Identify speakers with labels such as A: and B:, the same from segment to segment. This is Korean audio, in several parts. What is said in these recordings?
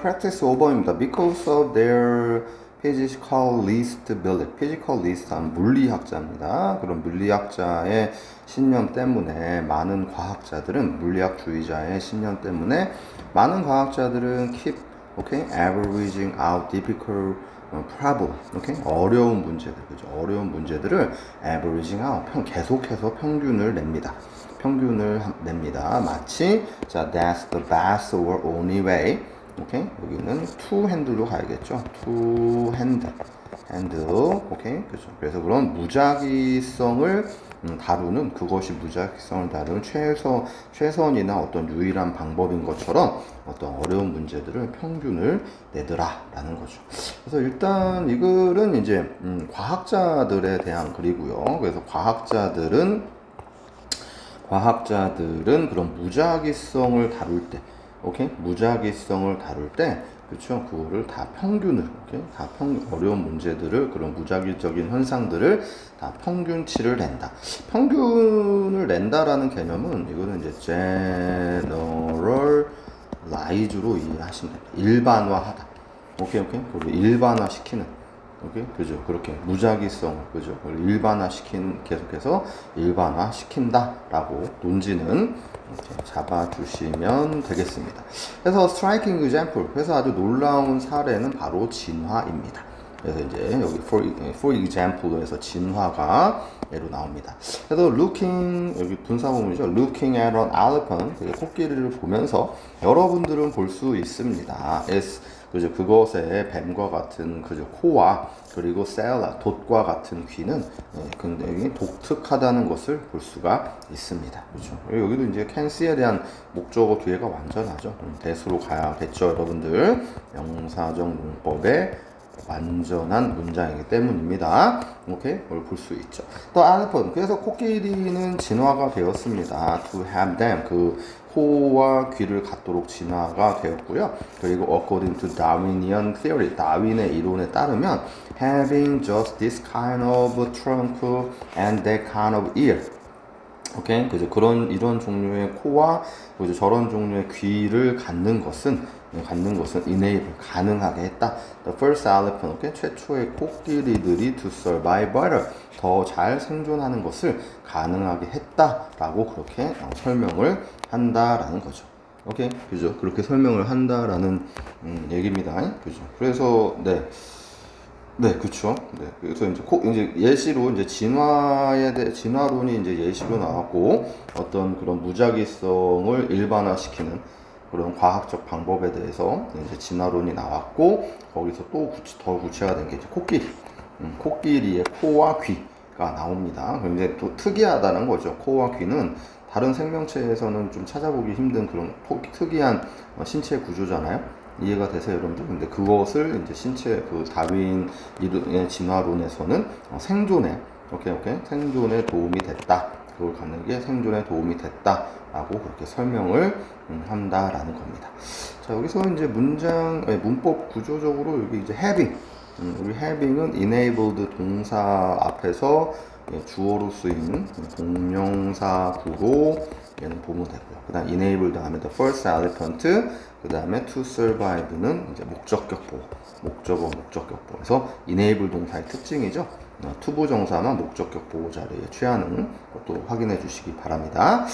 A: practice over입니다. Because of their physical list ability. physical list한 물리학자입니다. 그런 물리학자의 신념 때문에 많은 과학자들은 물리학주의자의 신념 때문에 많은 과학자들은 keep okay averaging out difficult 어, problem, okay? 어려운 문제들, 그죠? 어려운 문제들을 averaging out, 평, 계속해서 평균을 냅니다. 평균을 하- 냅니다. 마치, 자, that's the best or only way. 오케이? 여기는 to handle로 가야겠죠? to handle. handle. 오케이? 그죠? 그래서 그런 무작위성을 음, 다루는 그것이 무작위성을 다루는 최소 최선이나 어떤 유일한 방법인 것처럼 어떤 어려운 문제들을 평균을 내더라라는 거죠. 그래서 일단 이 글은 이제 음, 과학자들에 대한 글이고요. 그래서 과학자들은 과학자들은 그런 무작위성을 다룰 때, 오케이? 무작위성을 다룰 때, 그렇죠? 그거를 다 평균을, 오케이? 다 평, 어려운 문제들을, 그런 무작위적인 현상들을 다 평균치를 낸다. 평균을 낸다라는 개념은, 이거는 이제 generalize로 이해하시면 됩니다. 일반화하다. 오케이, 오케이? 그걸 일반화시키는. 오케이? 그죠? 그렇게 무작위성, 그죠? 일반화시킨, 계속해서 일반화시킨다라고 논지는 잡아주시면 되겠습니다. 그래서 striking example, 그래서 아주 놀라운 사례는 바로 진화입니다. 그래서 이제 여기 for, for example에서 진화가 예로 나옵니다. 그래서 looking 여기 분사구문이죠. looking at an elephant 그 코끼리를 보면서 여러분들은 볼 수 있습니다. as 그죠 그것의 뱀과 같은 그죠 코와 그리고 셀라 돛과 같은 귀는 예, 굉장히 독특하다는 것을 볼 수가 있습니다. 그죠 여기도 이제 see에 대한 목적어 뒤에가 완전하죠. 음, 대수로 가야겠죠, 여러분들. 명사적 문법의 완전한 문장이기 때문입니다. 오케이? 그걸 볼 수 있죠. 또 elephant. 그래서 코끼리는 진화가 되었습니다. to have them. 그 코와 귀를 갖도록 진화가 되었고요. 그리고 according to Darwinian theory. 다윈의 이론에 따르면 having just this kind of trunk and that kind of ear. 오케이 그죠 그런 이런 종류의 코와 저런 종류의 귀를 갖는 것은 네, 갖는 것은 enable 가능하게 했다. The first elephant 최초의 코끼리들이 to survive better 더 잘 생존하는 것을 가능하게 했다라고 그렇게 어, 설명을 한다라는 거죠. 오케이 그죠 그렇게 설명을 한다라는 음, 얘기입니다. 그죠 그래서 네. 네, 그렇죠. 네, 그래서 이제 코, 이제 예시로 이제 진화에 대해 진화론이 이제 예시로 나왔고 어떤 그런 무작위성을 일반화시키는 그런 과학적 방법에 대해서 이제 진화론이 나왔고 거기서 또 구체, 더 구체가 된게 이제 코끼리, 음, 코끼리의 코와 귀가 나옵니다. 이제 또 특이하다는 거죠. 코와 귀는 다른 생명체에서는 좀 찾아보기 힘든 그런 토- 특이한 어, 신체 구조잖아요. 이해가 되세요, 여러분들? 근데 그것을 이제 신체 그 다윈 이론의 진화론에서는 어, 생존에 오케이 오케이 생존에 도움이 됐다. 그걸 갖는 게 생존에 도움이 됐다라고 그렇게 설명을 음, 한다라는 겁니다. 자 여기서 이제 문장 문법 구조적으로 여기 이제 having 음, 우리 having은 enabled 동사 앞에서 예, 주어로 쓰인 동명사 구로 얘는 보면 되고요. 그 다음 enable 다음에 the first elephant 그 다음에 to survive는 이제 목적격 보호 목적어 목적격 보호 그래서 enable 동사의 특징이죠. 어, 투부정사만 목적격 보호 자리에 취하는 것도 확인해 주시기 바랍니다.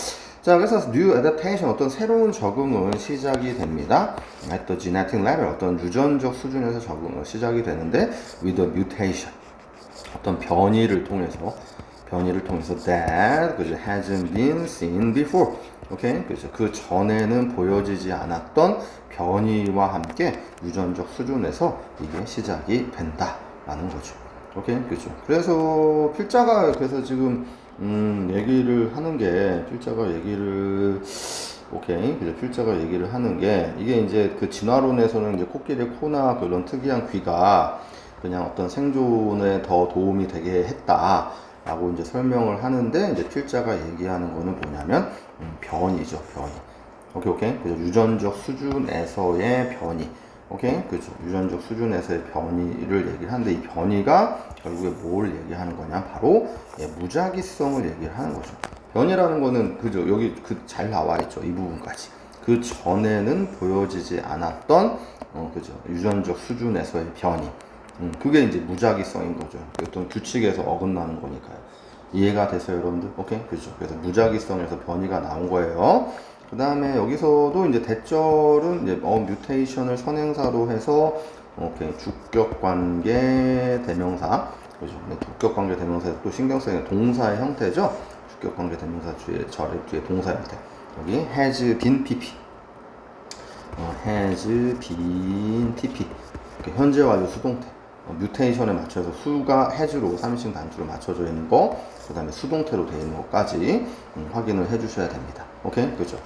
A: 자, 그래서 new adaptation 어떤 새로운 적응은 시작이 됩니다. at the genetic level 어떤 유전적 수준에서 적응을 시작이 되는데 with a mutation 어떤 변이를 통해서 변이를 통해서 that 그죠 hasn't been seen before 오케이 그죠 그 전에는 보여지지 않았던 변이와 함께 유전적 수준에서 이게 시작이 된다라는 거죠 오케이 그죠. 그래서 필자가 그래서 지금 음 얘기를 하는 게 필자가 얘기를 오케이. 그죠 필자가 얘기를 하는 게 이게 이제 그 진화론에서는 이제 코끼리 코나 그런 특이한 귀가 그냥 어떤 생존에 더 도움이 되게 했다 라고 이제 설명을 하는데 이제 필자가 얘기하는 거는 뭐냐면 음, 변이죠 변이. 오케이 오케이. 그죠 유전적 수준에서의 변이 오케이 그죠 유전적 수준에서의 변이를 얘기를 하는데 이 변이가 결국에 뭘 얘기하는 거냐 바로 예, 무작위성을 얘기를 하는 거죠 변이라는 거는 그죠 여기 그 잘 나와 있죠 이 부분까지 그 전에는 보여지지 않았던 어, 그죠 유전적 수준에서의 변이. 음, 그게 이제 무작위성인 거죠. 어떤 규칙에서 어긋나는 거니까요. 이해가 됐어요, 여러분들? 오케이? 그죠. 그래서 무작위성에서 변이가 나온 거예요. 그 다음에 여기서도 이제 대절은 이제 어, 뮤테이션을 선행사로 해서 오케이. 주격 관계 대명사. 그죠. 네, 주격 관계 대명사 또 신경 쓰이는 동사의 형태죠. 주격 관계 대명사 뒤에 절의 뒤에 동사 형태. 여기 has been pp. 어, has been pp. 이렇게 현재 완료 수동태. 어, 뮤테이션에 맞춰서 수가 has로 3인칭 단수로 맞춰져 있는 거, 그 다음에 수동태로 되어 있는 것까지 음, 확인을 해 주셔야 됩니다. 오케이? 그죠?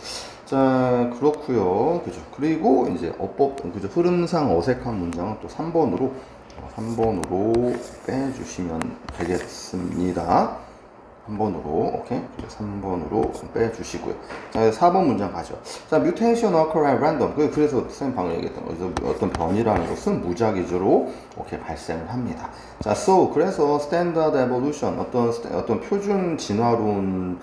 A: 자, 그렇고요 그죠? 그리고 이제 어법, 그죠? 흐름상 어색한 문장은 또 3번으로, 3번으로 빼주시면 되겠습니다. 3번으로, 오케이? 3번으로 빼주시고요. 자, 4번 문장 가죠. 자, mutation occur at random. 그- 그래서 선생님 방금 얘기했던 거죠. 어떤 변이라는 것은 무작위적으로 이렇게 발생을 합니다. 자, so, 그래서 standard evolution, 어떤, 어떤 표준 진화론은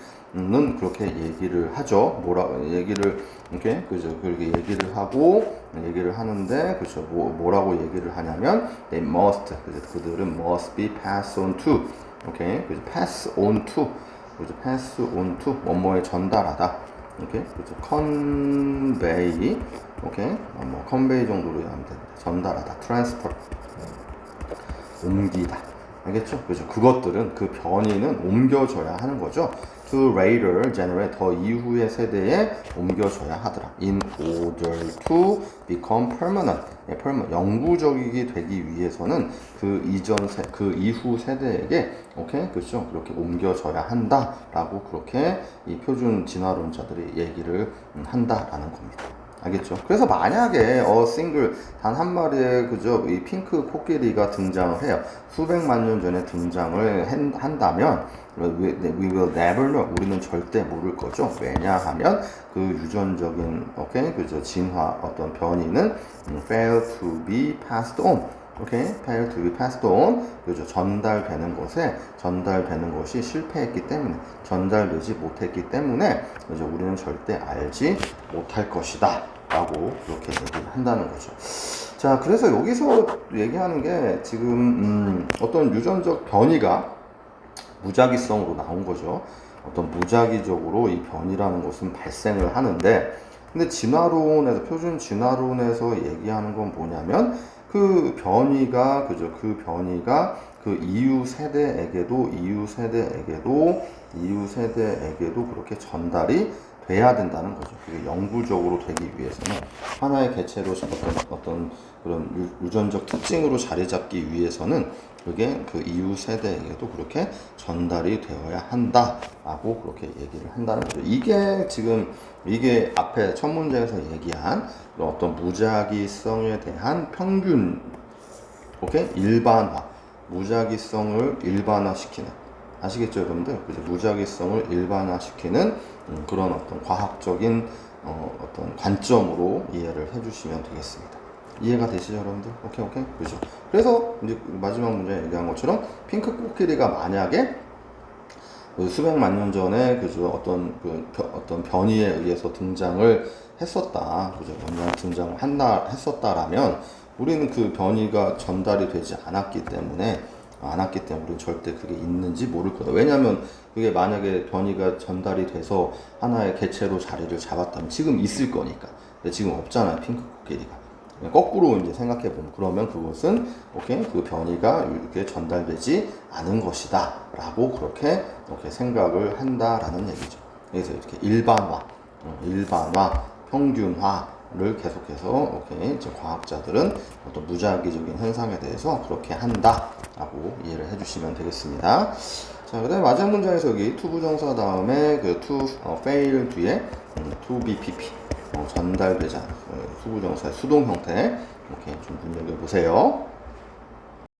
A: 그렇게 얘기를 하죠. 뭐라, 얘기를, 이렇게, 그죠. 그렇게 얘기를 하고, 얘기를 하는데, 그죠. 뭐, 뭐라고 얘기를 하냐면, they must, 그죠. 그들은 must be passed on to, 오케이, 그죠. pass on to, 그죠. pass on to, 뭐뭐에 전달하다. 오케이, 그죠. convey, 오케이, 어, 뭐 convey 정도로 하면 됩니다. 전달하다, transfer, 옮기다. 알겠죠? 그죠? 그것들은 그 변이는 옮겨져야 하는 거죠. To later generate 더 이후의 세대에 옮겨져야 하더라. In order to become permanent. 예, permanent. 영구적이게 되기 위해서는 그 이전 세, 그 이후 세대에게 오케이 그렇죠? 그렇게 옮겨져야 한다라고 그렇게 이 표준 진화론자들이 얘기를 음, 한다라는 겁니다. 알겠죠? 그래서 만약에 어 싱글 단 한 마리의 그죠 이 핑크 코끼리가 등장을 해요. 수백만 년 전에 등장을 한- 한다면 we, we will never know 우리는 절대 모를 거죠. 왜냐하면 그 유전적인 오케이 그죠 진화 어떤 변이는 음, fail to be passed on 오케이 fail to be passed on 그죠 전달되는 것에 전달되는 것이 실패했기 때문에 전달되지 못했기 때문에 그죠 우리는 절대 알지 못할 것이다 라고 그렇게 얘기를 한다는 거죠. 자 그래서 여기서 얘기하는 게 지금 음, 어떤 유전적 변이가 무작위성으로 나온 거죠. 어떤 무작위적으로 이 변이라는 것은 발생을 하는데 근데 진화론에서 표준 진화론에서 얘기하는 건 뭐냐면 그 변이가 그죠 그 변이가 그 이후 세대에게도 이후 세대에게도 이후 세대에게도 그렇게 전달이 돼야 된다는 거죠. 그게 영구적으로 되기 위해서는 하나의 개체로 어떤, 어떤 그런 유- 유전적 특징으로 자리 잡기 위해서는 그게 그 이후 세대에게도 그렇게 전달이 되어야 한다라고 그렇게 얘기를 한다는 거죠. 이게 지금 이게 앞에 첫 문제에서 얘기한 어떤 무작위성에 대한 평균 오케이 일반화 무작위성을 일반화시키는 아시겠죠 여러분들? 그죠? 무작위성을 일반화시키는 음, 그런 어떤 과학적인 어, 어떤 관점으로 이해를 해주시면 되겠습니다. 이해가 되시죠 여러분들? 오케이 오케이? 그죠? 그래서 이제 마지막 문제 얘기한 것처럼 핑크 코끼리가 만약에 그 수백만 년 전에 그죠 어떤 그 벼- 어떤 변이에 의해서 등장을 했었다 그죠? 먼저 등장을 한다 했었다라면 우리는 그 변이가 전달이 되지 않았기 때문에 않았기 때문에 우리는 절대 그게 있는지 모를 거다 왜냐하면 그게 만약에 변이가 전달이 돼서 하나의 개체로 자리를 잡았다면 지금 있을 거니까. 근데 지금 없잖아요 핑크 코끼리가. 거꾸로 이제 생각해 보면 그러면 그것은 오케이 그 변이가 이렇게 전달되지 않은 것이다라고 그렇게 이렇게 생각을 한다라는 얘기죠. 그래서 이렇게 일반화, 어, 일반화, 평균화 를 계속해서 오케이 이제 과학자들은 어떤 무작위적인 현상에 대해서 그렇게 한다라고 이해를 해주시면 되겠습니다. 자, 그다음에 마지막 문장에서 여기 to 부정사 다음에 그 to 어, fail 뒤에 음, to be pp 어, 전달되지 않은 어, 수부정사의 수동 형태 이렇게 좀 눈여겨 보세요.